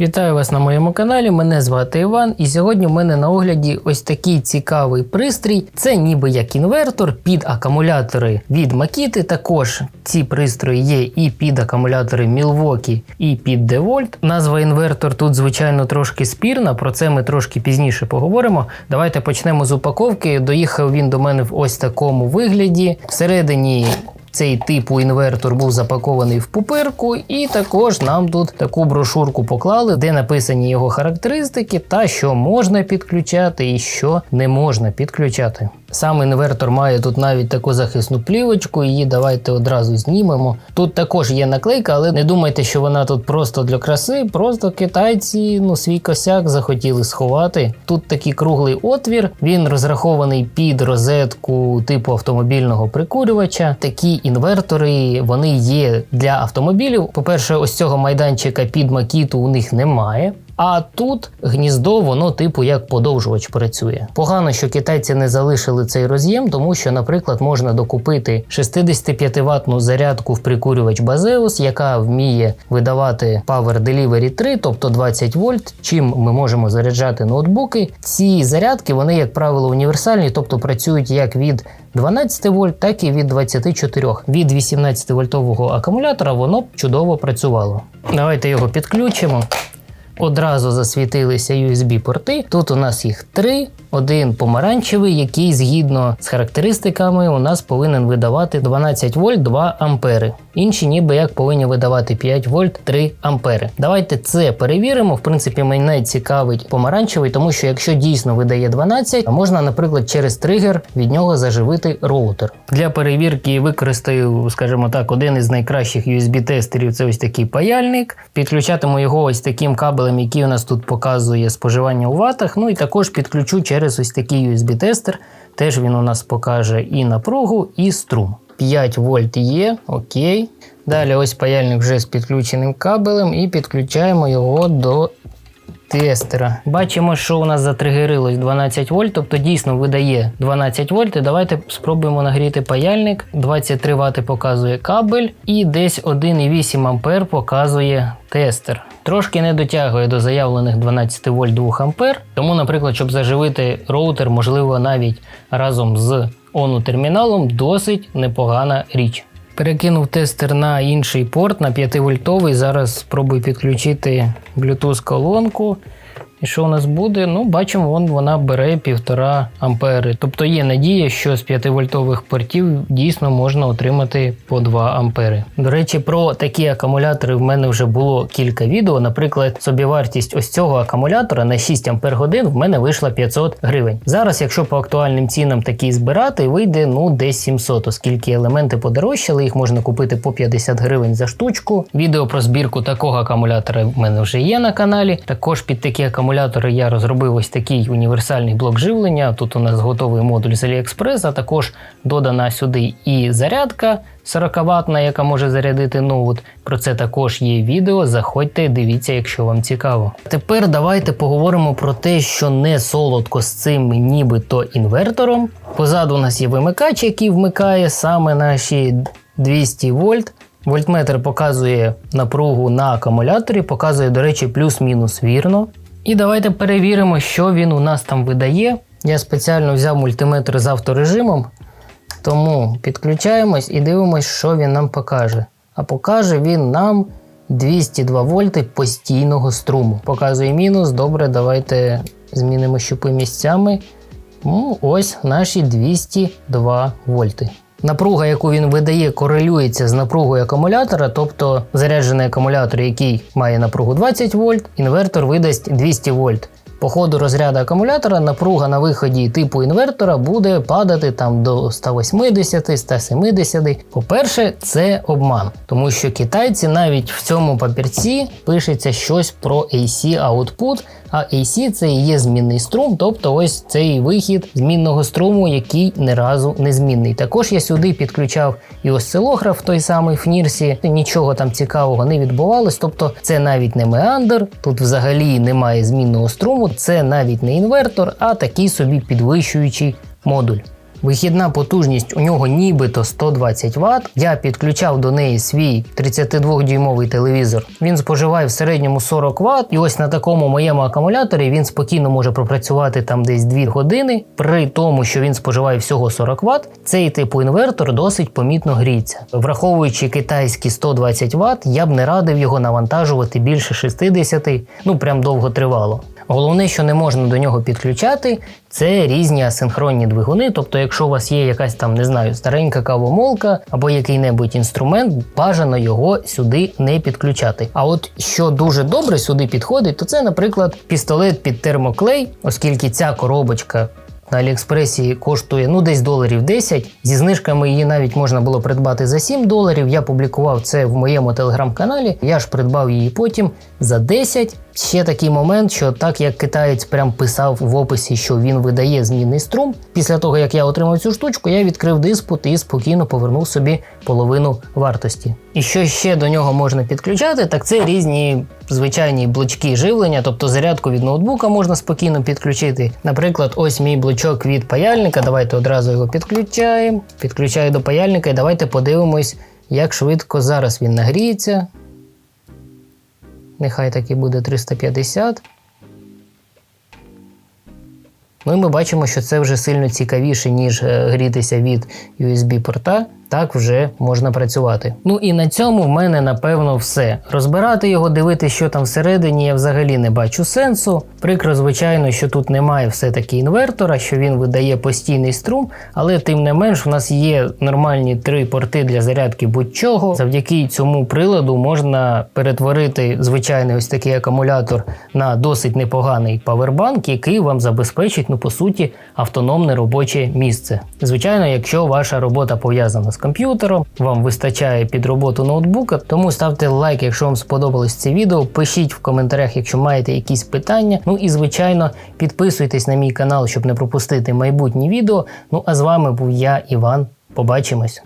Вітаю вас на моєму каналі. Мене звати Іван, і сьогодні в мене на огляді ось такий цікавий пристрій. Це ніби як інвертор під акумулятори від Makita. Також ці пристрої є і під акумулятори Milwaukee, і під DeWalt. Назва інвертор тут, звичайно, трошки спірна. Про це ми трошки пізніше поговоримо. Давайте почнемо з упаковки. Доїхав він до мене в ось такому вигляді. Всередині цей типу інвертор був запакований в пуперку, і також нам тут таку брошурку поклали, де написані його характеристики та що можна підключати і що не можна підключати. Сам інвертор має тут навіть таку захисну плівочку, її давайте одразу знімемо. Тут також є наклейка, але не думайте, що вона тут просто для краси, просто китайці ну, свій косяк захотіли сховати. Тут такий круглий отвір, він розрахований під розетку типу автомобільного прикурювача. Такі інвертори вони є для автомобілів. По-перше, ось цього майданчика під макіту у них немає. А тут гніздо, воно типу як подовжувач працює. Погано, що китайці не залишили цей роз'єм, тому що, наприклад, можна докупити 65 ваттну зарядку в прикурювач Bazeus, яка вміє видавати Power Delivery 3, тобто 20 вольт, чим ми можемо заряджати ноутбуки. Ці зарядки, вони, як правило, універсальні, тобто працюють як від 12 вольт, так і від 24. Від 18 вольтового акумулятора воно б чудово працювало. Давайте його підключимо. Одразу засвітилися USB-порти. Тут у нас їх три. Один помаранчевий, який згідно з характеристиками у нас повинен видавати 12 вольт 2 ампери. Інші ніби як повинні видавати 5 вольт 3 ампери. Давайте це перевіримо. В принципі, мене цікавить помаранчевий, тому що якщо дійсно видає 12, можна, наприклад, через тригер від нього заживити роутер. Для перевірки використаю, скажімо так, один із найкращих USB-тестерів це ось такий паяльник. Підключатиму його ось таким кабелем, який у нас тут показує споживання у ватах. Ну і також підключу через ось такий USB-тестер. Теж він у нас покаже і напругу, і струм. 5 вольт є, окей. Далі ось паяльник вже з підключеним кабелем і підключаємо його до тестера. Бачимо, що у нас затригерилось 12 вольт, тобто дійсно видає 12 вольт. І давайте спробуємо нагріти паяльник. 23 Вт показує кабель і десь 1,8 ампер показує тестер. Трошки не дотягує до заявлених 12 вольт 2 ампер. Тому, наприклад, щоб заживити роутер, можливо, навіть разом з ону терміналом досить непогана річ. Перекинув тестер на інший порт, на 5 вольтовий. Зараз спробую підключити Bluetooth колонку. І що у нас буде? Ну, бачимо, вон вона бере 1,5 ампери. Тобто є надія, що з 5 вольтових портів дійсно можна отримати по 2 ампери. До речі, про такі акумулятори в мене вже було кілька відео. Наприклад, собівартість ось цього акумулятора на 6 ампер годин в мене вийшла 500 гривень. Зараз, якщо по актуальним цінам такий збирати, вийде ну десь 700, оскільки елементи подорожчали, їх можна купити по 50 гривень за штучку. Відео про збірку такого акумулятора в мене вже є на каналі. Також під такі акумулятори акумулятори я розробив ось такий універсальний блок живлення. Тут у нас готовий модуль з AliExpress, а також додана сюди і зарядка 40 ватна, яка може зарядити ноут. Про це також є відео. Заходьте, дивіться, якщо вам цікаво. Тепер давайте поговоримо про те, що не солодко з цим нібито інвертором. Позаду у нас є вимикач, який вмикає саме наші 200 вольт. Вольтметр показує напругу на акумуляторі, показує, до речі, плюс-мінус вірно. І давайте перевіримо, що він у нас там видає. Я спеціально взяв мультиметр з авторежимом, тому підключаємось і дивимось, що він нам покаже. А покаже він нам 202 вольти постійного струму. Показує мінус. Добре, давайте змінимо щупи місцями. Ну, Ось наші 202 вольти. Напруга, яку він видає, корелюється з напругою акумулятора, тобто заряджений акумулятор, який має напругу 20 вольт, інвертор видасть 200 вольт. По ходу розряду акумулятора напруга на виході типу інвертора буде падати там до 180-170. По-перше, це обман, тому що китайці навіть в цьому папірці пишеться щось про AC output, а AC це і є змінний струм, тобто ось цей вихід змінного струму, який не разу не змінний. Також я сюди підключав і осцилограф, той самий в Нірсі, нічого там цікавого не відбувалось. Тобто це навіть не меандр, тут взагалі немає змінного струму, це навіть не інвертор, а такий собі підвищуючий модуль. Вихідна потужність у нього нібито 120 Вт. Я підключав до неї свій 32-дюймовий телевізор. Він споживає в середньому 40 Вт. І ось на такому моєму акумуляторі він спокійно може пропрацювати там десь 2 години. При тому, що він споживає всього 40 Вт, цей типу інвертор досить помітно гріється. Враховуючи китайські 120 Вт, я б не радив його навантажувати більше 60, ну прям довго тривало. Головне, що не можна до нього підключати, це різні асинхронні двигуни. Тобто, якщо у вас є якась там, не знаю, старенька кавомолка або який-небудь інструмент, бажано його сюди не підключати. А от що дуже добре сюди підходить, то це, наприклад, пістолет під термоклей, оскільки ця коробочка. На Аліекспресі коштує ну десь доларів 10. Зі знижками її навіть можна було придбати за 7 доларів. Я публікував це в моєму телеграм-каналі. Я ж придбав її потім за 10. Ще такий момент, що так як китаєць прям писав в описі, що він видає змінний струм. Після того як я отримав цю штучку, я відкрив диспут і спокійно повернув собі половину вартості. І що ще до нього можна підключати, так це різні звичайні блочки живлення, тобто зарядку від ноутбука можна спокійно підключити. Наприклад, ось мій блочок від паяльника. Давайте одразу його підключаємо. Підключаю до паяльника і давайте подивимось, як швидко зараз він нагріється. Нехай так і буде 350. Ну і ми бачимо, що це вже сильно цікавіше, ніж е, грітися від USB-порта. Так вже можна працювати. Ну і на цьому в мене напевно все. Розбирати його, дивитися, що там всередині, я взагалі не бачу сенсу. Прикро, звичайно, що тут немає все-таки інвертора, що він видає постійний струм, але тим не менш, в нас є нормальні три порти для зарядки будь-чого. Завдяки цьому приладу можна перетворити звичайний ось такий акумулятор на досить непоганий павербанк, який вам забезпечить, ну по суті, автономне робоче місце. Звичайно, якщо ваша робота пов'язана з комп'ютером, вам вистачає під роботу ноутбука, тому ставте лайк, якщо вам сподобалось це відео. Пишіть в коментарях, якщо маєте якісь питання. Ну і звичайно, підписуйтесь на мій канал, щоб не пропустити майбутні відео. Ну а з вами був я, Іван. Побачимось.